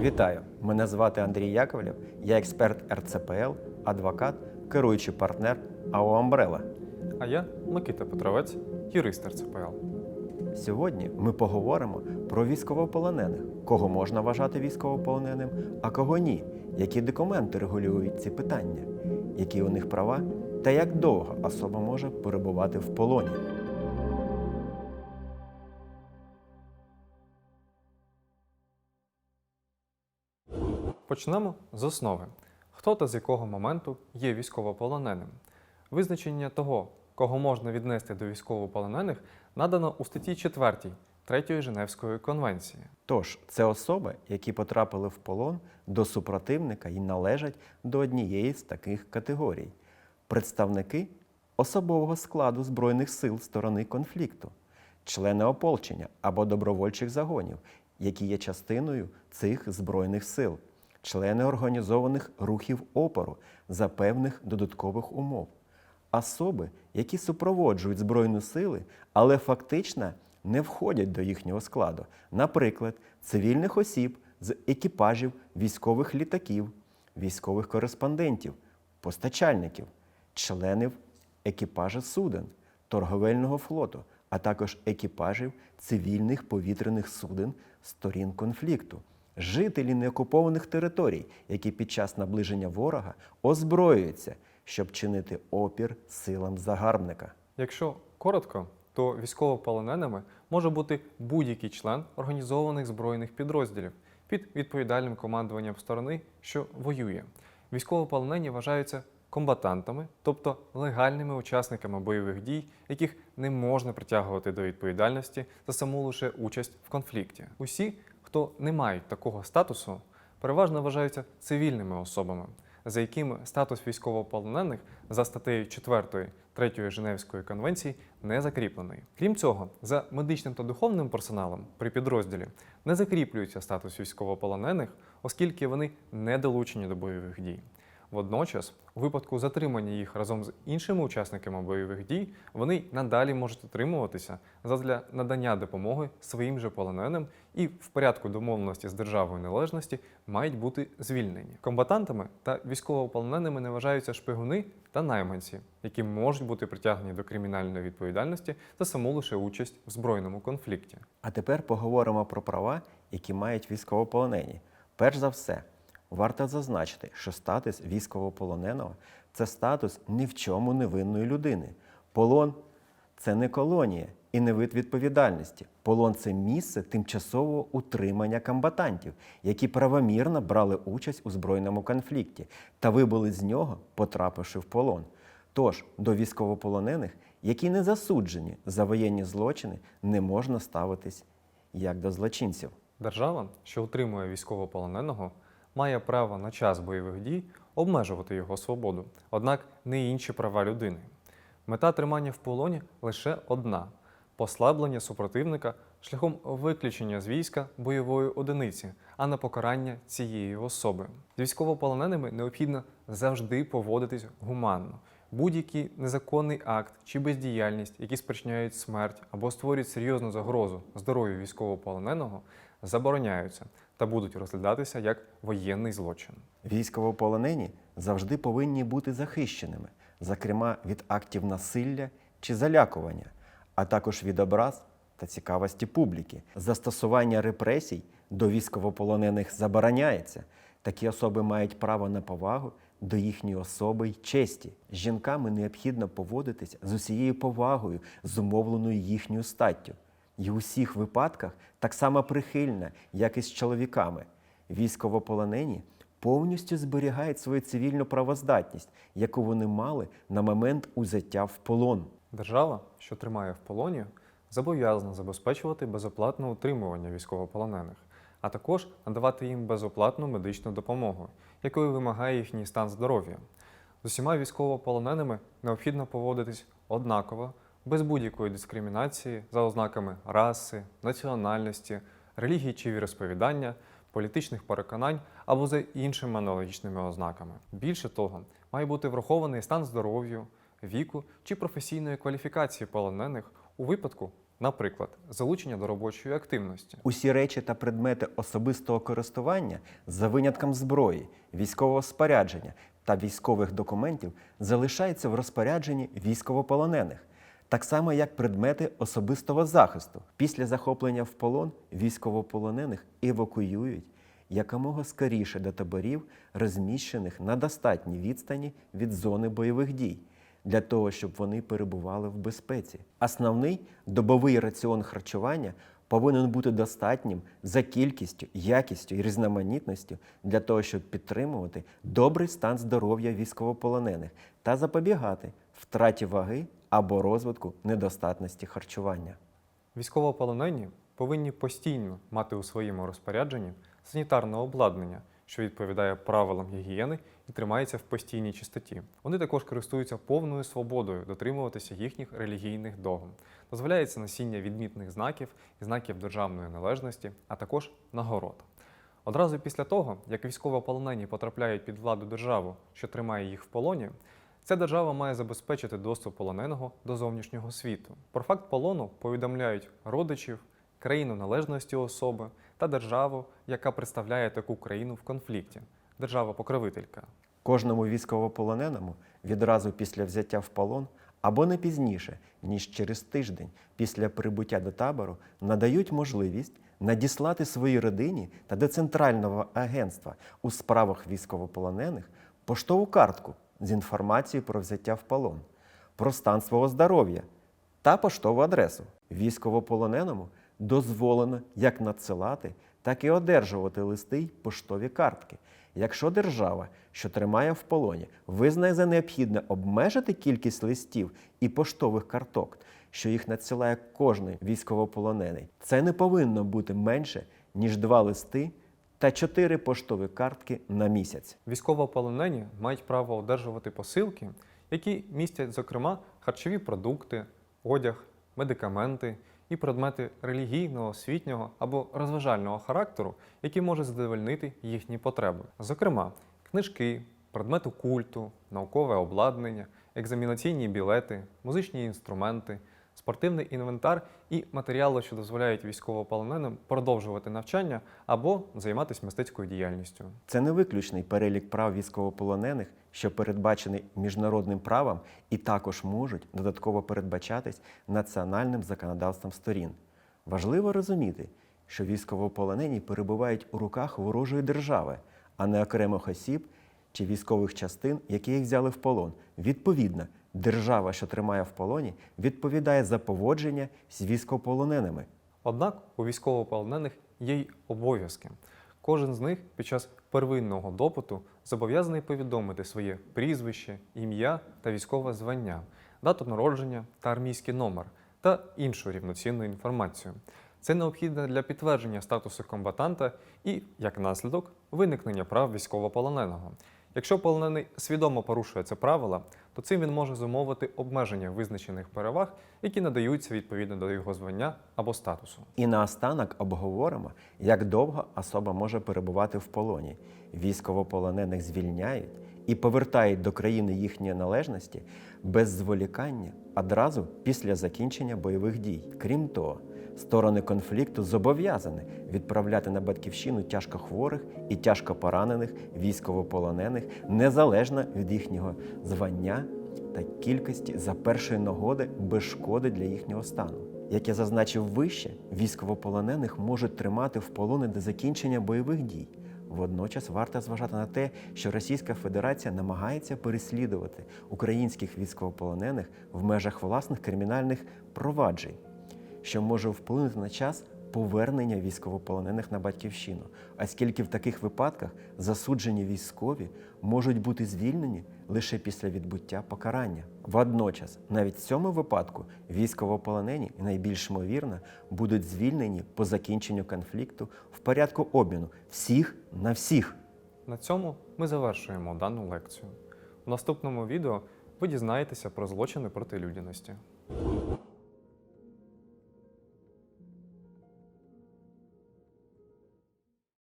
Вітаю! Мене звати Андрій Яковлєв. Я експерт РЦПЛ, адвокат, керуючий партнер АО Амбрела. А я Микита Петровець, юрист РЦПЛ. Сьогодні ми поговоримо про військовополонених, кого можна вважати військовополоненим, а кого ні, які документи регулюють ці питання, які у них права та як довго особа може перебувати в полоні. Почнемо з основи. Хто та з якого моменту є військовополоненим? Визначення того, кого можна віднести до військовополонених, надано у статті 4 3 Женевської конвенції. Тож це особи, які потрапили в полон до супротивника і належать до однієї з таких категорій: представники особового складу Збройних сил сторони конфлікту, члени ополчення або добровольчих загонів, які є частиною цих збройних сил, члени організованих рухів опору за певних додаткових умов, особи, які супроводжують збройні сили, але фактично не входять до їхнього складу, наприклад, цивільних осіб з екіпажів військових літаків, військових кореспондентів, постачальників, членів екіпажа суден, торговельного флоту, а також екіпажів цивільних повітряних суден сторін конфлікту, жителі неокупованих територій, які під час наближення ворога озброюються, щоб чинити опір силам загарбника. Якщо коротко, то військовополоненими може бути будь-який член організованих збройних підрозділів під відповідальним командуванням сторони, що воює. Військовополонені вважаються комбатантами, тобто легальними учасниками бойових дій, яких не можна притягувати до відповідальності за саму лише участь в конфлікті. Усі, хто не мають такого статусу, переважно вважаються цивільними особами, за якими статус військовополонених за статтею 4 3 Женевської конвенції не закріплений. Крім цього, за медичним та духовним персоналом при підрозділі не закріплюється статус військовополонених, оскільки вони не долучені до бойових дій. Водночас, у випадку затримання їх разом з іншими учасниками бойових дій, вони надалі можуть отримуватися задля надання допомоги своїм же полоненим і в порядку домовленості з державою належності мають бути звільнені. Комбатантами та військовополоненими не вважаються шпигуни та найманці, які можуть бути притягнені до кримінальної відповідальності за саму лише участь в збройному конфлікті. А тепер поговоримо про права, які мають військовополонені. Перш за все, варто зазначити, що статус військовополоненого це статус ні в чому невинної людини. Полон це не колонія і не вид відповідальності. Полон це місце тимчасового утримання комбатантів, які правомірно брали участь у збройному конфлікті та вибули з нього, потрапивши в полон. Тож до військовополонених, які не засуджені за воєнні злочини, не можна ставитись як до злочинців. Держава, що утримує військовополоненого, має право на час бойових дій обмежувати його свободу, однак не інші права людини. Мета тримання в полоні лише одна послаблення супротивника шляхом виключення з війська бойової одиниці, а не покарання цієї особи. З військовополоненими необхідно завжди поводитись гуманно. Будь-який незаконний акт чи бездіяльність, які спричиняють смерть або створюють серйозну загрозу здоров'ю військовополоненого, забороняються та будуть розглядатися як воєнний злочин. Військовополонені завжди повинні бути захищеними, зокрема від актів насилля чи залякування, а також від образ та цікавості публіки. Застосування репресій до військовополонених забороняється. Такі особи мають право на повагу до їхньої особи й честі. Жінками необхідно поводитися з усією повагою, зумовленою їхньою статтю. І у всіх випадках так само прихильна, як і з чоловіками. Військовополонені повністю зберігають свою цивільну правоздатність, яку вони мали на момент узяття в полон. Держава, що тримає в полоні, зобов'язана забезпечувати безоплатне утримування військовополонених, а також надавати їм безоплатну медичну допомогу, якої вимагає їхній стан здоров'я. З усіма військовополоненими необхідно поводитись однаково, без будь-якої дискримінації за ознаками раси, національності, релігії чи віросповідання, політичних переконань або за іншими аналогічними ознаками. Більше того, має бути врахований стан здоров'я, віку чи професійної кваліфікації полонених у випадку, наприклад, залучення до робочої активності. Усі речі та предмети особистого користування за винятком зброї, військового спорядження та військових документів залишаються в розпорядженні військовополонених, так само як предмети особистого захисту. Після захоплення в полон військовополонених евакуюють якомога скоріше до таборів, розміщених на достатній відстані від зони бойових дій для того, щоб вони перебували в безпеці. Основний добовий раціон харчування повинен бути достатнім за кількістю, якістю і різноманітністю для того, щоб підтримувати добрий стан здоров'я військовополонених та запобігати втраті ваги або розвитку недостатності харчування. Військовополонені повинні постійно мати у своєму розпорядженні санітарне обладнання, що відповідає правилам гігієни і тримається в постійній чистоті. Вони також користуються повною свободою дотримуватися їхніх релігійних догм. Дозволяється носіння відмітних знаків і знаків державної належності, а також нагород. Одразу після того, як військовополонені потрапляють під владу державу, що тримає їх в полоні, ця держава має забезпечити доступ полоненого до зовнішнього світу. Про факт полону повідомляють родичів, країну належності особи та державу, яка представляє таку країну в конфлікті держава-покровителька. Кожному військовополоненому відразу після взяття в полон або не пізніше, ніж через тиждень після прибуття до табору надають можливість надіслати своїй родині та до центрального агентства у справах військовополонених поштову картку з інформацією про взяття в полон, про стан свого здоров'я та поштову адресу. Військовополоненому дозволено як надсилати, так і одержувати листи й поштові картки. Якщо держава, що тримає в полоні, визнає за необхідне обмежити кількість листів і поштових карток, що їх надсилає кожний військовополонений, це не повинно бути менше, ніж два листи та чотири поштові картки на місяць. Військовополонені мають право одержувати посилки, які містять, зокрема, харчові продукти, одяг, медикаменти і предмети релігійного, освітнього або розважального характеру, які можуть задовольнити їхні потреби. Зокрема, книжки, предмети культу, наукове обладнання, екзамінаційні білети, музичні інструменти, спортивний інвентар і матеріали, що дозволяють військовополоненим продовжувати навчання або займатися мистецькою діяльністю. Це не виключний перелік прав військовополонених, що передбачений міжнародним правом і також можуть додатково передбачатись національним законодавством сторін. Важливо розуміти, що військовополонені перебувають у руках ворожої держави, а не окремих осіб чи військових частин, які їх взяли в полон. Відповідно, держава, що тримає в полоні, відповідає за поводження з військовополоненими. Однак у військовополонених є й обов'язки. Кожен з них під час первинного допиту зобов'язаний повідомити своє прізвище, ім'я та військове звання, дату народження та армійський номер та іншу рівноцінну інформацію. Це необхідно для підтвердження статусу комбатанта і, як наслідок, виникнення прав військовополоненого. Якщо полонений свідомо порушує це правило, то цим він може зумовити обмеження визначених переваг, які надаються відповідно до його звання або статусу. І наостанок обговоримо, як довго особа може перебувати в полоні. Військовополонених звільняють і повертають до країни їхньої належності без зволікання одразу після закінчення бойових дій. Крім того, сторони конфлікту зобов'язані відправляти на батьківщину тяжкохворих і тяжко поранених військовополонених незалежно від їхнього звання та кількості за першої нагоди без шкоди для їхнього стану. Як я зазначив вище, військовополонених можуть тримати в полоні до закінчення бойових дій. Водночас варто зважати на те, що Російська Федерація намагається переслідувати українських військовополонених в межах власних кримінальних проваджень, що може вплинути на час повернення військовополонених на батьківщину, оскільки в таких випадках засуджені військові можуть бути звільнені лише після відбуття покарання. Водночас, навіть в цьому випадку, військовополонені найбільш ймовірно будуть звільнені по закінченню конфлікту в порядку обміну всіх на всіх. На цьому ми завершуємо дану лекцію. У наступному відео ви дізнаєтеся про злочини проти людяності.